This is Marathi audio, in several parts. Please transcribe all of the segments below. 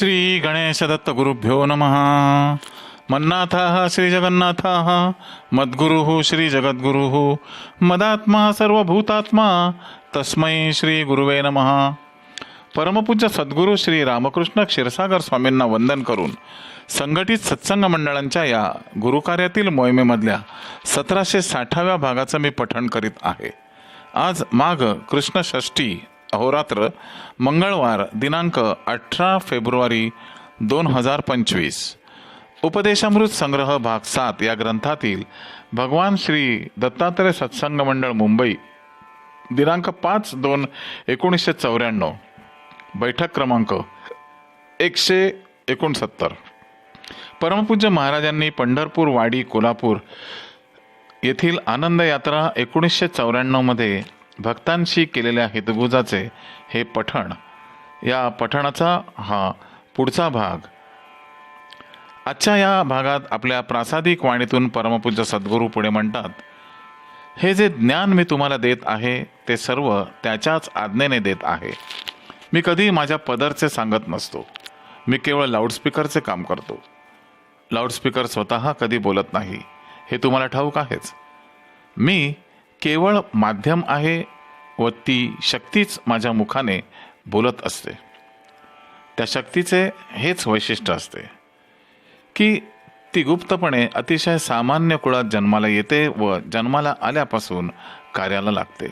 श्री गणेश दत्त गुरुभ्यो नमः। मन्नाथः श्रीजगन्नाथः मद्गुरुः श्रीजगद्गुरुः मदात्मा सर्वभूतात्मा तस्मै श्री गुरुवे नमः। परमपूज्य सद्गुरू श्री रामकृष्ण क्षीरसागर स्वामींना वंदन करून संघटित सत्संग मंडळांच्या या गुरुकार्यातील मोहिमेमधल्या सतराशे साठाव्या भागाचं मी पठण करीत आहे. आज माघ कृष्ण षष्ठी अहोरात्र मंगळवार दिनांक अठरा फेब्रुवारी दोन हजार पंचवीस. उपदेशामृत संग्रह भाग सात या ग्रंथातील भगवान श्री दत्तात्रय सत्संग मंडळ मुंबई दिनांक पाच दोन एकोणीसशे चौऱ्याण्णव. बैठक क्रमांक एकशे एकोणसत्तर. परमपूज्य महाराजांनी पंढरपूर वाडी कोल्हापूर येथील आनंद यात्रा एकोणीसशे चौऱ्याण्णवमध्ये भक्तांशी केलेल्या हितगुजाचे हे पठण. या पठणाचा हा पुढचा भाग. आजच्या या भागात आपल्या प्रासादिक वाणीतून परमपूज्य सद्गुरू पुढे म्हणतात हे जे ज्ञान मी तुम्हाला देत आहे ते सर्व त्याच्याच आज्ञेने देत आहे. मी कधी माझ्या पदरचे सांगत नसतो. मी केवळ लाऊडस्पीकरचे काम करतो. लाऊडस्पीकर स्वतः कधी बोलत नाही. हे तुम्हाला ठाऊक आहेच. मी केवळ माध्यम आहे व ती शक्तीच माझ्या मुखाने बोलत असते. त्या शक्तीचे हेच वैशिष्ट्य असते की ती गुप्तपणे अतिशय सामान्य कुळात जन्माला येते व जन्माला आल्यापासून कार्याला लागते.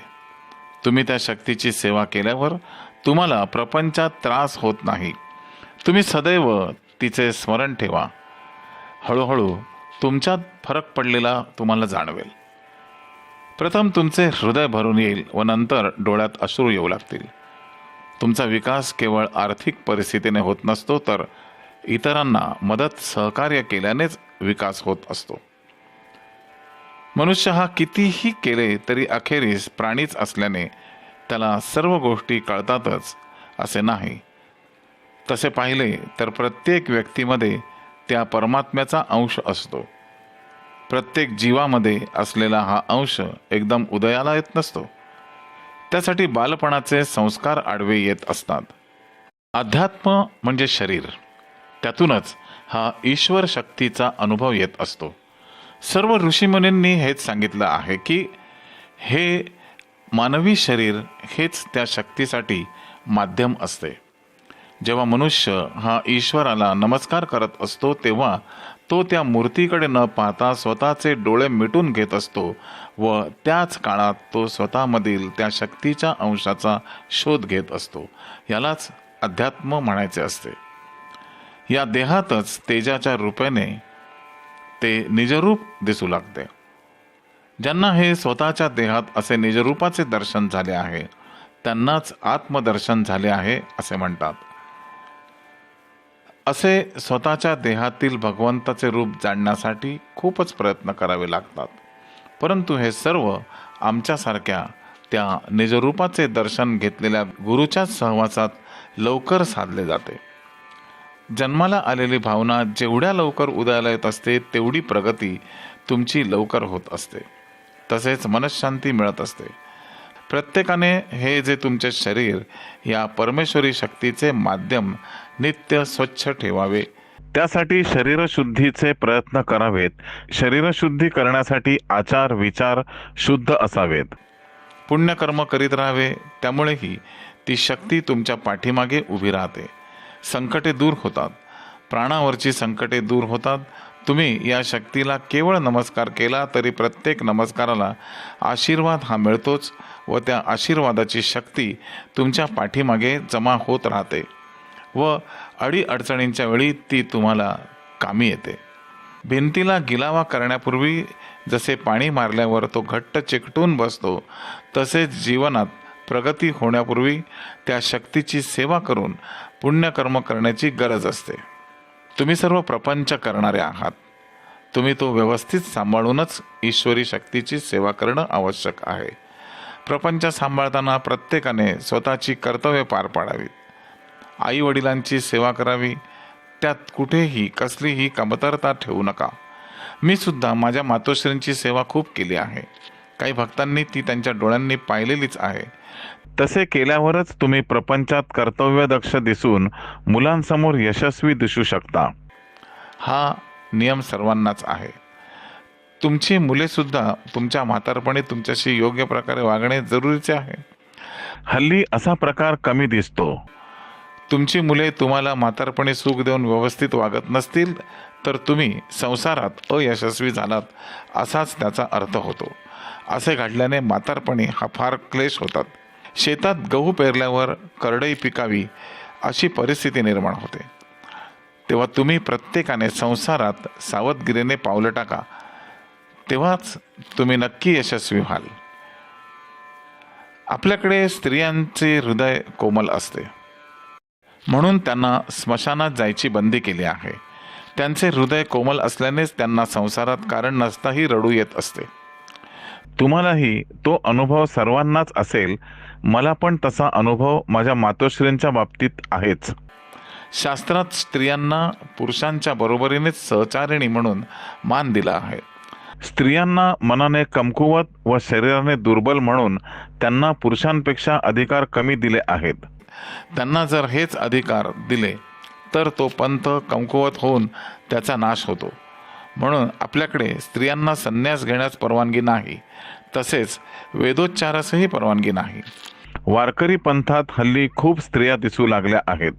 तुम्ही त्या शक्तीची सेवा केल्यावर तुम्हाला प्रपंचात त्रास होत नाही. तुम्ही सदैव तिचे स्मरण ठेवा. हळूहळू तुमच्यात फरक पडलेला तुम्हाला जाणवेल. प्रथम तुमचे हृदय भरून येईल व नंतर डोळ्यात अश्रू येऊ लागतील. तुमचा विकास केवळ आर्थिक परिस्थितीने होत नसतो तर इतरांना मदत सहकार्य केल्यानेच विकास होत असतो. मनुष्य हा कितीही केले तरी अखेरीस प्राणीच असल्याने त्याला सर्व गोष्टी कळतातच असे नाही. तसे पाहिले तर प्रत्येक व्यक्तीमध्ये त्या परमात्म्याचा अंश असतो. प्रत्येक जीवामध्ये असलेला हा अंश एकदम उदयाला येत नसतो. त्यासाठी बालपणाचे संस्कार आडवे येत असतात. अध्यात्म म्हणजे शरीर. त्यातूनच हा ईश्वर शक्तीचा अनुभव येत असतो. सर्व ऋषीमुनींनी हेच सांगितलं आहे की हे मानवी शरीर हेच त्या शक्तीसाठी माध्यम असते. जेव्हा मनुष्य हा ईश्वराला नमस्कार करत असतो तेव्हा तो त्या मूर्तीकडे न पाहता स्वतःचे डोळे मिटून घेत असतो व त्याच काळात तो स्वतःमधील त्या शक्तीच्या अंशाचा शोध घेत असतो. यालाच अध्यात्म म्हणायचे असते. या देहातच तेजाच्या रूपाने ते निजरूप दिसू लागते. ज्यांना हे स्वतःच्या देहात असे निजरूपाचे दर्शन झाले आहे त्यांनाच आत्मदर्शन झाले आहे असे म्हणतात. असे स्वतःच्या देहातील भगवंताचे रूप जाणण्यासाठी खूपच प्रयत्न करावे लागतात. परंतु हे सर्व आमच्यासारख्या त्या निजरूपाचे दर्शन घेतलेल्या गुरुच्याच सहवासात लवकर साधले जाते. जन्माला आलेली भावना जेवढ्या लवकर उदयाला येत असते तेवढी प्रगती तुमची लवकर होत असते. तसेच मनशांती मिळत असते. प्रत्येकाने हे जे तुमचे शरीर या परमेश्वरी शक्तीचे माध्यम नित्य स्वच्छ ठेवावे. त्यासाठी शरीरशुद्धीचे प्रयत्न करावेत. शरीरशुद्धी करण्यासाठी आचार विचार शुद्ध असावेत. पुण्यकर्म करीत राहावे त्यामुळेही ती शक्ती तुमच्या पाठीमागे उभी राहते. संकटे दूर होतात. प्राणावरची संकटे दूर होतात. तुम्ही या शक्तीला केवळ नमस्कार केला तरी प्रत्येक नमस्काराला आशीर्वाद हा मिळतोच व त्या आशीर्वादाची शक्ती तुमच्या पाठीमागे जमा होत राहते. व अडी अडचणींच्या वेळी ती तुम्हाला कामी येते. भिंतीला गिलावा करण्यापूर्वी जसे पाणी मारल्यावर तो घट्ट चिकटून बसतो तसेच जीवनात प्रगती होण्यापूर्वी त्या शक्तीची सेवा करून पुण्यकर्म करण्याची गरज असते. तुम्ही सर्व प्रपंच करणारे आहात. तुम्ही तो व्यवस्थित सांभाळूनच ईश्वरी शक्तीची सेवा करणं आवश्यक आहे. प्रपंच सांभाळताना प्रत्येकाने स्वतःची कर्तव्ये पार पाडावीत आई वडिलांची सेवा करावी. त्यात कुठेही कसलीही कमतरता ठेवू नका. मी सुद्धा माझ्या मातोश्रींची सेवा खूप केली आहे. काही भक्तांनी ती त्यांच्या डोळ्यांनी पाहिलेलीच आहे. तसे केल्यावरच तुम्ही प्रपंचात कर्तव्यदक्ष दिसून मुलांसमोर यशस्वी दिसू शकता. हा नियम सर्वांनाच आहे. तुमची मुलेसुद्धा तुमच्या म्हातारपणी तुमच्याशी योग्य प्रकारे वागणे जरुरीचे आहे. हल्ली असा प्रकार कमी दिसतो. तुमची मुले तुम्हाला म्हातारपणी सुख देऊन व्यवस्थित वागत नसतील तर तुम्ही संसारात अयशस्वी झालात असाच त्याचा अर्थ होतो. असे घडल्याने म्हातारपणी हा फार क्लेश होतात. शेतात गहू पेरल्यावर करडई पिकावी अशी परिस्थिती निर्माण होते. तेव्हा तुम्ही प्रत्येकाने संसारात सावधगिरीने पावलं टाका. तेव्हाच तुम्ही नक्की यशस्वी व्हाल. आपल्याकडे स्त्रियांचे हृदय कोमल असते. म्हणून त्यांना स्मशानात जायची बंदी केली आहे. त्यांचे हृदय कोमल असल्यानेच त्यांना संसारात कारण नसताही रडू येत असते. तुम्हालाही तो अनुभव सर्वांनाच असेल मला पण तसा अनुभव माझ्या मातोश्रींच्या बाबतीत आहेच. शास्त्रात स्त्रियांना पुरुषांच्या बरोबरीनेच सहचारिणी म्हणून मान दिला आहे. स्त्रियांना मनाने कमकुवत व शरीराने दुर्बल म्हणून त्यांना पुरुषांपेक्षा अधिकार कमी दिले आहेत. त्यांना जर हेच अधिकार दिले तर तो पंथ कमकुवत होऊन त्याचा नाश होतो. म्हणून आपल्याकडे स्त्रियांना संन्यास घेण्यास परवानगी नाही तसेच वेदोच्चारासही परवानगी नाही. वारकरी पंथात हल्ली खूप स्त्रिया दिसू लागल्या आहेत.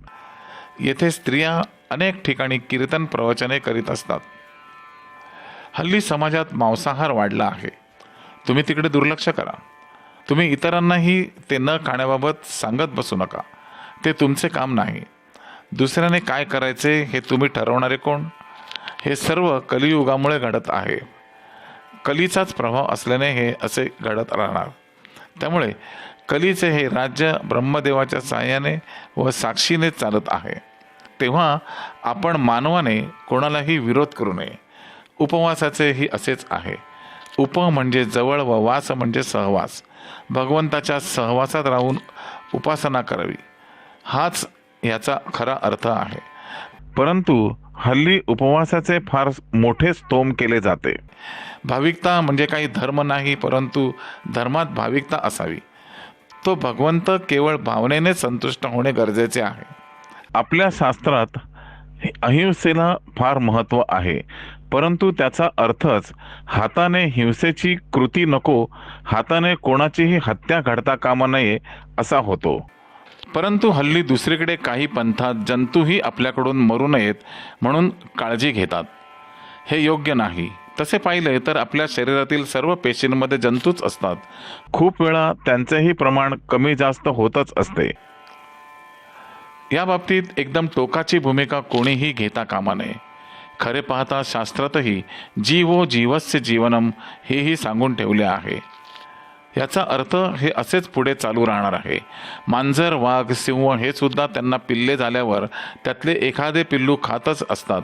येथे स्त्रिया अनेक ठिकाणी कीर्तन प्रवचने करीत असतात. हल्ली समाजात मांसाहार वाढला आहे. तुम्ही तिकडे दुर्लक्ष करा. तुम्ही इतरांनाही ते न खाण्याबाबत सांगत बसू नका. ते तुमचे काम नाही. दुसऱ्याने काय करायचे हे तुम्ही ठरवणारे कोण? हे सर्व कलियुगामुळे घडत आहे. कलीचाच प्रभाव असल्याने हे असे घडत राहणार. त्यामुळे कलीचे हे राज्य ब्रह्मदेवाच्या साह्याने व साक्षीने चालत आहे. तेव्हा आपण मानवाने कोणालाही विरोध करू नये. उपवासाचेही असेच आहे. उप म्हणजे जवळ व वास म्हणजे सहवास. भगवंताच्या सहवासात राहून उपासना करावी. हाच याचा खरा अर्थ आहे. परंतु हल्ली उपवासाचे फार मोठे स्तोम केले जाते. भाविकता म्हणजे काही धर्म नाही परंतु धर्मात भाविकता असावी. तो भगवंत केवळ भावनेने संतुष्ट होणे गरजेचे आहे. आपल्या शास्त्रात अहिंसेला फार महत्त्व आहे. परंतु त्याचा अर्थच हाताने हिंसेची कृती नको हाताने कोणाचीही हत्या घडता कामा नये असा होतो. परंतु हल्ली दुसरीकडे काही पंथात जंतूही आपल्याकडून मरू नयेत म्हणून काळजी घेतात. हे योग्य नाही. तसे पाहिले तर आपल्या शरीरातील सर्व पेशींमध्ये जंतूच असतात. खूप वेळा त्यांचेही प्रमाण कमी जास्त होतच असते. या बाबतीत एकदम टोकाची भूमिका कोणीही घेता कामा नये. खरे पाहता शास्त्रातही जीवो जीवस्य जीवनम हेही सांगून ठेवले आहे. याचा अर्थ हे असेच पुढे चालू राहणार आहे. मांजर वाघ सिंह हे सुद्धा त्यांना पिल्ले झाल्यावर त्यातले एखादे पिल्लू खातच असतात.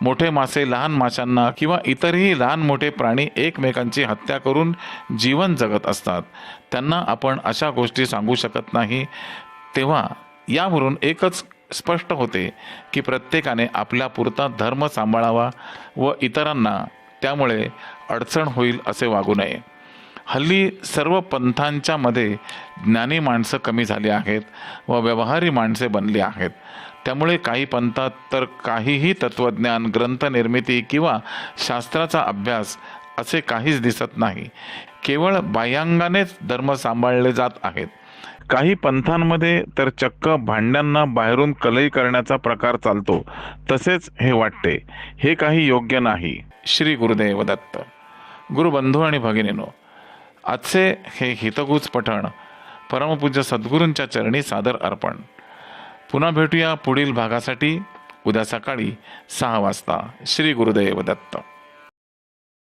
मोठे मासे लहान माशांना किंवा इतरही लहान मोठे प्राणी एकमेकांची हत्या करून जीवन जगत असतात. त्यांना आपण अशा गोष्टी सांगू शकत नाही. तेव्हा यावरून एकच स्पष्ट होते की प्रत्येकाने आपल्या पुरता धर्म सांभाळावा व इतरांना त्यामुळे अडचण होईल असे वागू नये. हल्ली सर्व पंथांच्या मध्ये ज्ञानी माणसं कमी झाली आहेत व व्यवहारी माणसे बनली आहेत. त्यामुळे काही पंथात तर काहीही तत्त्वज्ञान ग्रंथनिर्मिती किंवा शास्त्राचा अभ्यास असे काहीच दिसत नाही. केवळ बाह्यांगानेच धर्म सांभाळले जात आहेत. काही पंथांमध्ये तर चक्क भांड्यांना बाहेरून कलई करण्याचा प्रकार चालतो. तसेच हे वाटते. हे काही योग्य नाही. श्री गुरुदेव दत्त. गुरुबंधू आणि भगिनीनो आजचे हे हितगुज पठण परमपूज्य सद्गुरूंच्या चरणी सादर अर्पण. पुन्हा भेटूया पुढील भागासाठी. उद्या सकाळी सहा वाजता. श्री गुरुदेव दत्त.